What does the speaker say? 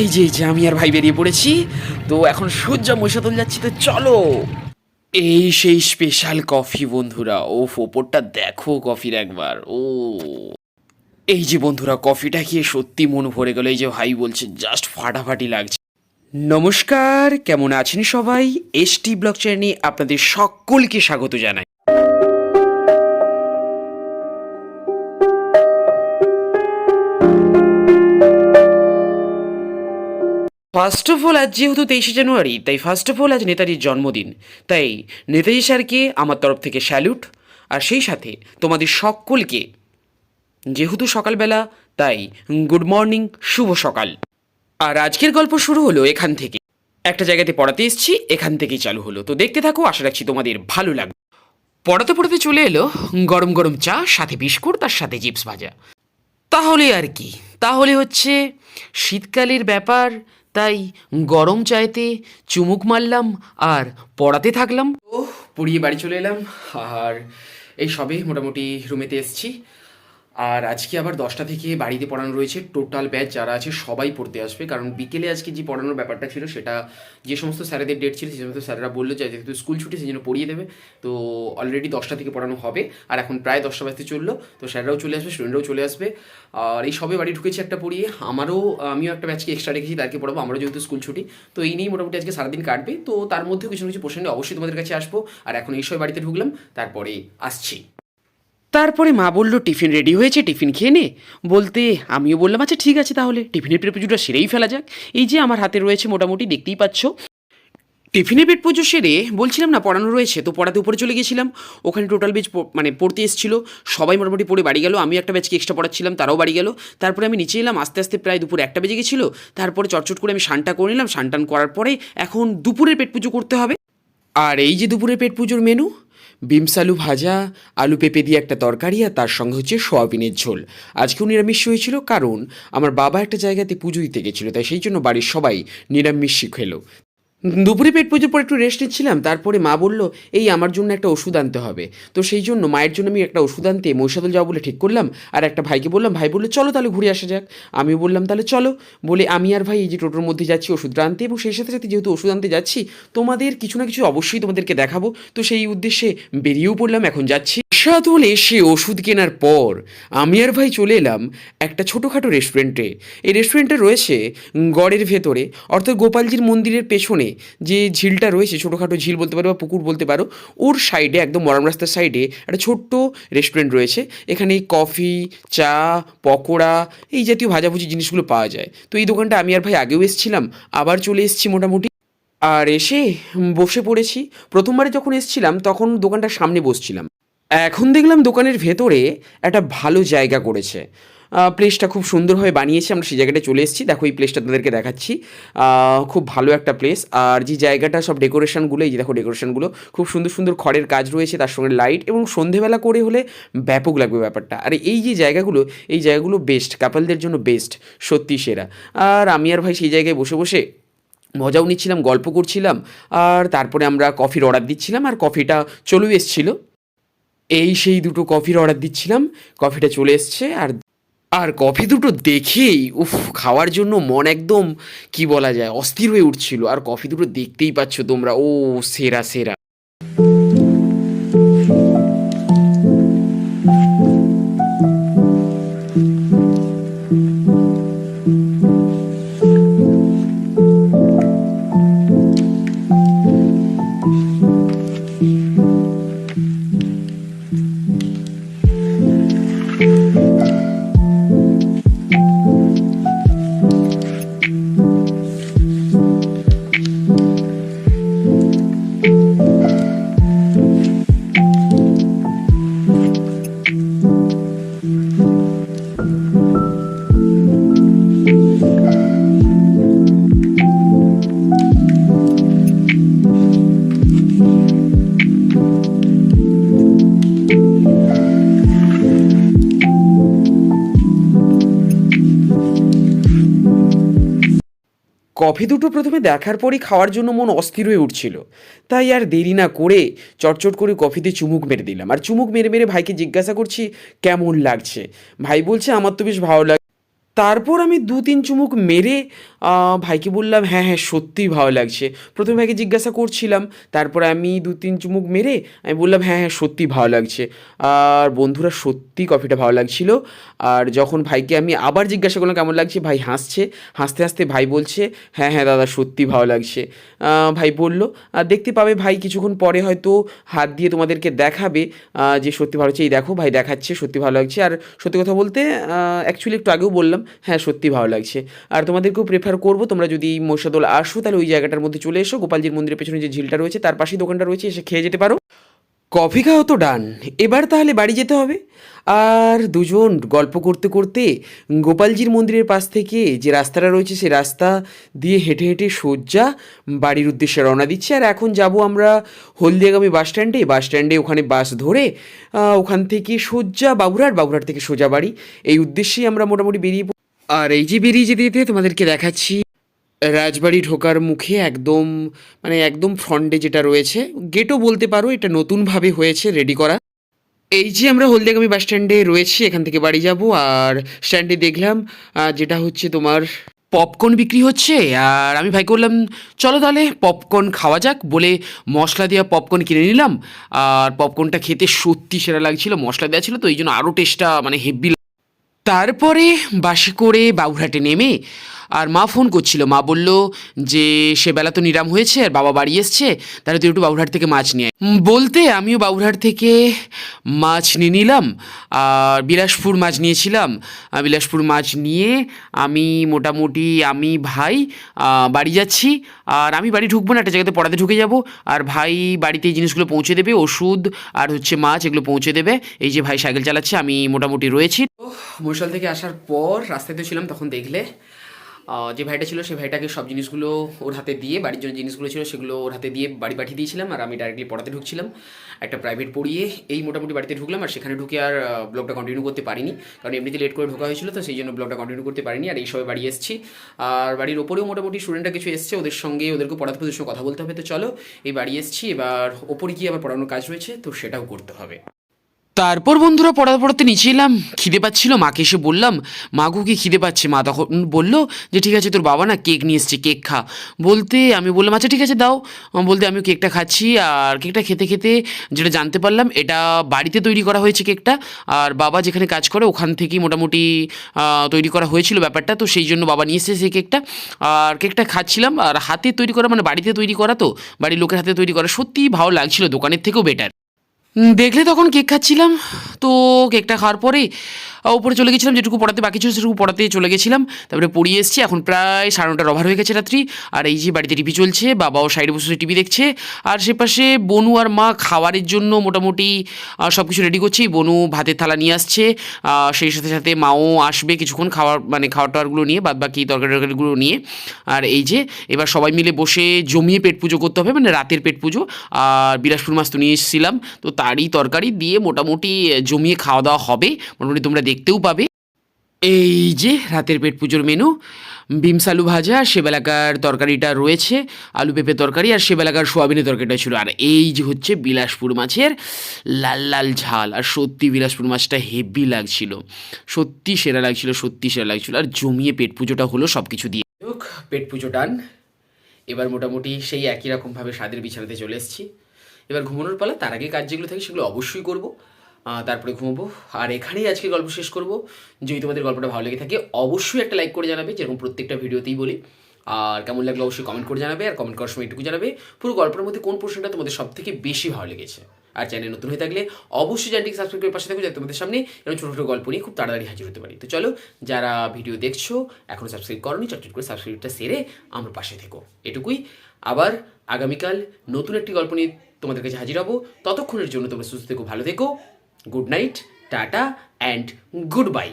এই যে এই যে আমি আর ভাই বেরিয়ে পড়েছি, তো এখন সূর্য মশাতল যাচ্ছি, তো চলো। এই সেই স্পেশাল কফি বন্ধুরা ও ওপরটা দেখো কফির একবার, ও। এই যে বন্ধুরা কফিটা খেয়ে সত্যি মন ভরে গেল, এই যে ভাই বলছে, জাস্ট ফাটাফাটি লাগছে। নমস্কার, কেমন আছেন সবাই? এসটি ব্লক চ্যানেলে আপনাদের সকলকে স্বাগত জানাই। ফার্স্ট অফ অল আজ যেহেতু তেইশে জানুয়ারি, তাই ফার্স্ট অফ অল আজ নেতাজির জন্মদিন। তাই নেতাজি স্যারকে আমার তরফ থেকে স্যালুট আর সেই সাথে তোমাদের সকলকে, যেহেতু সকালবেলা, তাই গুড মর্নিং শুভ সকাল। আর আজকের গল্প শুরু হলো এখান থেকে। একটা জায়গাতে পড়াতে এসেছি, এখান থেকেই চালু হলো। তো দেখতে থাকো, আশা রাখছি তোমাদের ভালো লাগবে। পড়াতে পড়াতে চলে এলো গরম গরম চা, সাথে বিস্কুট, তার সাথে চিপস ভাজা। তাহলে আর কি, তাহলে হচ্ছে শীতকালের ব্যাপার তাই গরম চায়েতে চুমুক মারলাম আর পড়াতে থাকলাম। ও পুড়িয়ে বাড়ি চলে এলাম। আর এই সবে মোটামুটি রুমেতে এসছি। আর আজকে আবার দশটা থেকে বাড়িতে পড়ানো রয়েছে টোটাল ব্যাচ, যারা আছে সবাই পড়তে আসবে। কারণ বিকেলে আজকে যে পড়ানোর ব্যাপারটা ছিল সেটা যে সমস্ত স্যারেদের ডেট ছিল, সে সমস্ত স্যারেরা বলল যে যেহেতু স্কুল ছুটি সেই জন্য পড়িয়ে দেবে। তো অলরেডি দশটা থেকে পড়ানো হবে আর এখন প্রায় দশটা বাজতে চলল। তো স্যাররাও চলে আসবে স্টুডেন্টরাও চলে আসবে। আর এই সবে বাড়ি ঢুকেছি একটা পড়িয়ে। আমারও, আমিও একটা ব্যাচকে এক্সট্রা রেখেছি তাকে পড়াবো। আমারও যেহেতু স্কুল ছুটি, তো এই নিয়েই মোটামুটি আজকে সারাদিন কাটবে। তো তার মধ্যে কিছু না কিছু প্রশ্ন অবশ্যই তোমাদের কাছে আসব। আর এখন এই সব বাড়িতে ঢুকলাম, তারপরে আসছি। তারপরে মা বলল, টিফিন রেডি হয়েছে, টিফিন খেয়ে নে। বলতে আমিও বললাম আচ্ছা ঠিক আছে তাহলে, টিফিনের পেট পুজোটা সেরেই ফেলা যাক। এই যে আমার হাতে রয়েছে মোটামুটি, দেখতেই পাচ্ছ। টিফিনের পেট পুজো সেরে বলছিলাম, না, পড়ানো রয়েছে। তো পড়াতে উপরে চলে গেছিলাম। ওখানে টোটাল বেচ মানে পড়তে এসেছিল। সবাই মোটামুটি পড়ে বাড়ি গেল। আমি একটা ব্যাচকে এক্সট্রা পড়াচ্ছিলাম, তারাও বাড়ি গেল। তারপরে আমি নিচে এলাম, আস্তে আস্তে প্রায় দুপুর একটা বেজে গেছিল। তারপরে চটচট করে আমি সানটা করে নিলাম। সানটান করার পরে এখন দুপুরের পেট পুজো করতে হবে। আর এই যে দুপুরের পেট পুজোর মেনু বিমস আলু ভাজা, আলু পেঁপে দিয়ে একটা তরকারি আর তার সঙ্গে হচ্ছে সোয়াবিনের ঝোল। আজকেও নিরামিষ হয়েছিল, কারণ আমার বাবা একটা জায়গাতে পুজো দিতে গেছিল, তাই সেই জন্য বাড়ির সবাই নিরামিষ খেলো। দুপুরে পেট পুজোর পর একটু রেস্ট নিচ্ছিলাম, তারপরে মা বলল, এই আমার জন্য একটা ওষুধ আনতে হবে। তো সেই জন্য মায়ের জন্য আমি একটা ওষুধ আনতে মহিষাদল যাব বলে ঠিক করলাম, আর একটা ভাইকে বললাম, ভাই বলল, চলো তাহলে ঘুরে আসা যাক। আমি বললাম, তাহলে চলো। বলে, আমি আর ভাই এই যে টোটোর মধ্যে যাচ্ছি ওষুধটা আনতে, এবং সেই সাথে সাথে যেহেতু ওষুধ আনতে যাচ্ছি, তোমাদের কিছু না কিছু অবশ্যই তোমাদেরকে দেখাবো। তো সেই উদ্দেশ্যে বেরিয়েও পড়লাম, এখন যাচ্ছি সাদল এসে ওষুধ কেনার পর আমি আর ভাই চলে এলাম একটা ছোটোখাটো রেস্টুরেন্টে এই রেস্টুরেন্টটা রয়েছে গড়ের ভেতরে, অর্থাৎ গোপালজির মন্দিরের পেছনে যে ঝিলটা রয়েছে, ছোটোখাটো ঝিল বলতে পারো বা পুকুর বলতে পারো, ওর সাইডে একদম মরাম রাস্তার সাইডে একটা ছোট্ট রেস্টুরেন্ট রয়েছে। এখানে কফি চা, পকোড়া এই জাতীয় ভাজাভুজি জিনিসগুলো পাওয়া যায়। তো এই দোকানটা আমি আর ভাই আগেও এসেছিলাম, আবার চলে এসেছি মোটামুটি। আর এসে বসে পড়েছি। প্রথমবারে যখন এসেছিলাম, তখন দোকানটার সামনে বসছিলাম। এখন দেখলাম দোকানের ভেতরে একটা ভালো জায়গা করেছে। প্লেসটা খুব সুন্দরভাবে বানিয়েছে। আমরা সেই জায়গাটা চলে এসেছি। দেখো, এই প্লেসটা তাদেরকে দেখাচ্ছি। খুব ভালো একটা প্লেস আর যে জায়গাটা সব ডেকোরেশনগুলো এই যে দেখো ডেকোরেশনগুলো খুব সুন্দর সুন্দর খড়ের কাজ রয়েছে, তার সঙ্গে লাইট এবং সন্ধেবেলা করে হলে ব্যাপক লাগবে ব্যাপারটা। আর এই যে জায়গাগুলো, এই জায়গাগুলো বেস্ট কাপলদের জন্য বেস্ট সত্যি সেরা। আর আমি আর ভাই সেই জায়গায় বসে বসে মজাও নিচ্ছিলাম, গল্প করছিলাম, আর তারপরে আমরা কফির অর্ডার দিচ্ছিলাম, আর কফিটা চলেও এসেছিল। এই সেই দুটো কফির অর্ডার দিচ্ছিলাম কফিটা চলে এসছে, আর আর কফি দুটো দেখেই, উফ, খাওয়ার জন্য মন একদম, কি বলা যায়, অস্থির হয়ে উঠছিল। আর কফি দুটো দেখতেই পাচ্ছ তোমরা, ও সেরা সেরা। কফি দুটো প্রথমে দেখার পরই খাওয়ার জন্য মন অস্থির হয়ে উঠছিল। তাই আর দেরি না করে চটচট করে কফিতে চুমুক মেরে দিলাম। আর চুমুক মেরে মেরে ভাইকে জিজ্ঞাসা করছি, কেমন লাগছে? ভাই বলছে, আমার তো বেশ ভালো লাগে তারপর আমি দু তিন চুমুক মেরে ভাইকে বললাম হ্যাঁ হ্যাঁ সত্যিই ভালো লাগছে। প্রথমে ভাইকে জিজ্ঞাসা করছিলাম, তারপরে আমি দু, তিন চুমুক মেরে আমি বললাম হ্যাঁ হ্যাঁ সত্যিই ভালো লাগছে। আর বন্ধুরা সত্যি কফিটা ভালো লাগছিল। আর যখন ভাইকে আমি আবার জিজ্ঞাসা করলাম, কেমন লাগছে? ভাই হাসছে। হাসতে হাসতে ভাই বলছে হ্যাঁ হ্যাঁ দাদা সত্যি ভালো লাগছে। ভাই বলল, আর দেখতে পাবে ভাই, কিছুক্ষণ পরে হয়তো হাত দিয়ে তোমাদেরকে দেখাবে যে সত্যি ভালো হচ্ছে এই দেখো, ভাই দেখাচ্ছে সত্যি ভালো লাগছে। আর সত্যি কথা বলতে অ্যাকচুয়ালি একটু আগেও বললাম হ্যাঁ সত্যি ভালো লাগছে। আর তোমাদেরকেও প্রেফার করব। তোমরা যদি মহিষাদল আসো, তাহলে ওই জায়গাটার মধ্যে চলে এসো। গোপালজির মন্দিরের পেছনে যে ঝিলটা রয়েছে, তার পাশেই দোকানটা রয়েছে, এসে খেয়ে যেতে পারো। কফি খাওয়া তো, ডান। এবার তাহলে বাড়ি যেতে হবে। আর দুজন গল্প করতে করতে গোপালজির মন্দিরের পাশ থেকে যে রাস্তাটা রয়েছে সেই রাস্তা দিয়ে হেঁটে হেঁটে সোজা বাড়ির উদ্দেশ্যে রওনা দিচ্ছে। আর এখন যাব আমরা হলদিয়াগামী বাস স্ট্যান্ডে। বাস স্ট্যান্ডে ওখানে বাস ধরে ওখান থেকে সোজা বাবুরহাট। বাবুরহাট থেকে সোজা বাড়ি। এই উদ্দেশ্যেই আমরা মোটামুটি বেরিয়ে আর এই যে বেরিয়ে যেতে যেতে তোমাদেরকে দেখাচ্ছি, রাজবাড়ি ঢোকার মুখে একদম মানে একদম ফ্রন্টে যেটা রয়েছে গেটও বলতে পারো এটা নতুনভাবে হয়েছে রেডি করা। এই যে আমরা হলদিয়াগামী বাস স্ট্যান্ডে রয়েছি, এখান থেকে বাড়ি যাব, আর স্ট্যান্ডে দেখলাম যেটা হচ্ছে তোমার পপকর্ন বিক্রি হচ্ছে, আর আমি ভাই করলাম, চলো তাহলে পপকর্ন খাওয়া যাক, বলে মশলা দেওয়া পপকর্ন কিনে নিলাম, আর পপকর্নটা খেতে সত্যি সেরা লাগছিল, মশলা দেওয়া ছিল তো, এই জন্য আরও টেস্টটা মানে হেভি তারপরে বাসে করে বাবুরহাটে নেমে আর মা ফোন করছিল। মা বলল যে, সে বেলা তো নিরাম হয়েছে আর বাবা বাড়ি এসছে, তাহলে তুই একটু বাবুরহাট থেকে মাছ নিয়ে বলতে আমিও বাবুরহাট থেকে মাছ নিয়ে নিলাম, আর বিলাসপুর মাছ নিয়েছিলাম। বিলাসপুর মাছ নিয়ে আমি মোটামুটি আমি, ভাই বাড়ি যাচ্ছি, আর আমি বাড়ি ঢুকবো না, একটা জায়গাতে পড়াতে ঢুকে যাব, আর ভাই বাড়িতে এই জিনিসগুলো পৌঁছে দেবে, ওষুধ আর হচ্ছে মাছ এগুলো পৌঁছে দেবে, এই যে ভাই সাইকেল চালাচ্ছে, আমি মোটামুটি রয়েছি। মহিশাল থেকে আসার পর রাস্তাতে ছিলাম তখন দেখলে যে ভাইটা ছিল সেই ভাইটাকে সব জিনিসগুলো ওর হাতে দিয়ে, বাড়ির জন্য জিনিসগুলো ছিল সেগুলো ওর হাতে দিয়ে বাড়ি পাঠিয়ে দিয়েছিলাম আর আমি ডাইরেক্টলি পড়াতে ঢুকছিলাম। একটা প্রাইভেট পড়িয়ে এই মোটামুটি বাড়িতে ঢুকলাম আর সেখানে ঢুকে আর ব্লগটা কন্টিনিউ করতে পারিনি। কারণ এমনিতে লেট করে ঢোকা হয়েছিল তো সেই জন্য ব্লগটা কন্টিনিউ করতে পারিনি আর এই সবাই বাড়ি এসেছি। আর বাড়ির ওপরেও মোটামুটি স্টুডেন্টরা কিছু এসছে, ওদের সঙ্গে ওদেরকে পড়াতে ওদের সঙ্গে কথা বলতে হবে। তো চলো, এই বাড়ি এসেছি, এবার ওপরে গিয়ে আবার পড়ানোর কাজ রয়েছে, তো সেটাও করতে হবে। তারপর বন্ধুরা পড়াতে পড়াতে নিচে এলাম, খিদে পাচ্ছিল, মাকে এসে বললাম মাগু কি খিদে পাচ্ছে? মা তখন বলল যে, ঠিক আছে, তোর বাবা না কেক নিয়ে এসছে, কেক খা। বলতে আমি বললাম আচ্ছা ঠিক আছে, দাও। বলতে আমিও কেকটা খাচ্ছি, আর কেকটা খেতে খেতে যেটা জানতে পারলাম, এটা বাড়িতে তৈরি করা হয়েছে কেকটা, আর বাবা যেখানে কাজ করে ওখান থেকেই মোটামুটি তৈরি করা হয়েছিল ব্যাপারটা, তো সেই জন্য বাবা নিয়ে এসেছে সেই কেকটা। আর কেকটা খাচ্ছিলাম, আর হাতে তৈরি করা মানে বাড়িতে তৈরি করা তো, বাড়ির লোকের হাতে তৈরি করা সত্যিই ভালো লাগছিল, দোকানের থেকেও বেটার দেখলে তখন কেক খাচ্ছিলাম। তো কেকটা খাওয়ার পরে উপরে চলে গেছিলাম, যেটুকু পড়াতে বাকি ছিল সেটুকু পড়াতে চলে গেছিলাম। তারপরে পড়িয়ে এসেছি, এখন প্রায় সাড়ে নটার ওভার হয়ে গেছে রাত্রি। আর এই যে বাড়িতে টিভি চলছে, বাবাও সাইডে বসে টিভি দেখছে। আর সে পাশে বনু আর মা খাবারের জন্য মোটামুটি সব কিছু রেডি করছি। বনু ভাতের থালা নিয়ে আসছে সেই সাথে সাথে মাও আসবে কিছুক্ষণ খাওয়ার মানে খাওয়ার টাওয়ারগুলো নিয়ে বাদ বাকি তরকারি টরকারিগুলো নিয়ে। আর এই যে, এবার সবাই মিলে বসে জমিয়ে পেট পুজো করতে হবে মানে রাতের পেট পুজো। আর বিলাসপুর মাছ তো নিয়ে এসেছিলাম, তো তারই তরকারি দিয়ে মোটামুটি জমিয়ে খাওয়া দাওয়া হবে। মোটামুটি তোমরা দেখতেও পাবে। এই যে রাতের পেট পুজোর মেনু বিমস আলু ভাজা আর সেবেলাকার তরকারিটা রয়েছে, আলু পেঁপে তরকারি আর সেবেলাকার সোয়াবিনের তরকারিটা ছিল। আর এই যে হচ্ছে বিলাসপুর মাছের লাল লাল ঝাল, আর সত্যি বিলাসপুর মাছটা হেভি লাগছিল। সত্যি সেরা লাগছিল, সত্যি সেরা লাগছিল। আর জমিয়ে পেট পুজোটা হলো সব কিছু দিয়ে হোক, পেট পুজো ডান এবার মোটামুটি সেই একই রকমভাবে স্বাদের বিছানাতে চলে এসেছি। এবার ঘুমানোর পালা, তার আগে কাজ যেগুলো থাকে, সেগুলো অবশ্যই করব। তারপরে ঘুমবো। আর এখানেই আজকে গল্প শেষ করব। যদি তোমাদের গল্পটা ভালো লেগে থাকে, অবশ্যই একটা লাইক করে জানাবে, যেরকম প্রত্যেকটা ভিডিওতেই বলি। আর কেমন লাগল অবশ্যই কমেন্ট করে জানাবে, আর কমেন্ট করার সময় এটুকু জানাবে। পুরো গল্পের মধ্যে কোন পোর্শনটা তোমাদের সব থেকে বেশি ভালো লেগেছে? আর চ্যানেল নতুন হয়ে থাকলে অবশ্যই চ্যানেলটিকে সাবস্ক্রাইব করে পাশে থাকবে যাতে তোমাদের সামনে এরকম ছোটো ছোটো গল্প নিয়ে খুব তাড়াতাড়ি হাজির হতে পারি। তো চলো, যারা ভিডিও দেখছ এখনও সাবস্ক্রাইব করনি, চটচট করে সাবস্ক্রাইবটা সেরে আমার পাশে থেকো। এটুকুই। আবার আগামীকাল নতুন একটি গল্প নিয়ে তোমাদের কাছে হাজির হব। ততক্ষণের জন্য তোমরা সুস্থ থেকো, ভালো থেকো। good night tata and good bye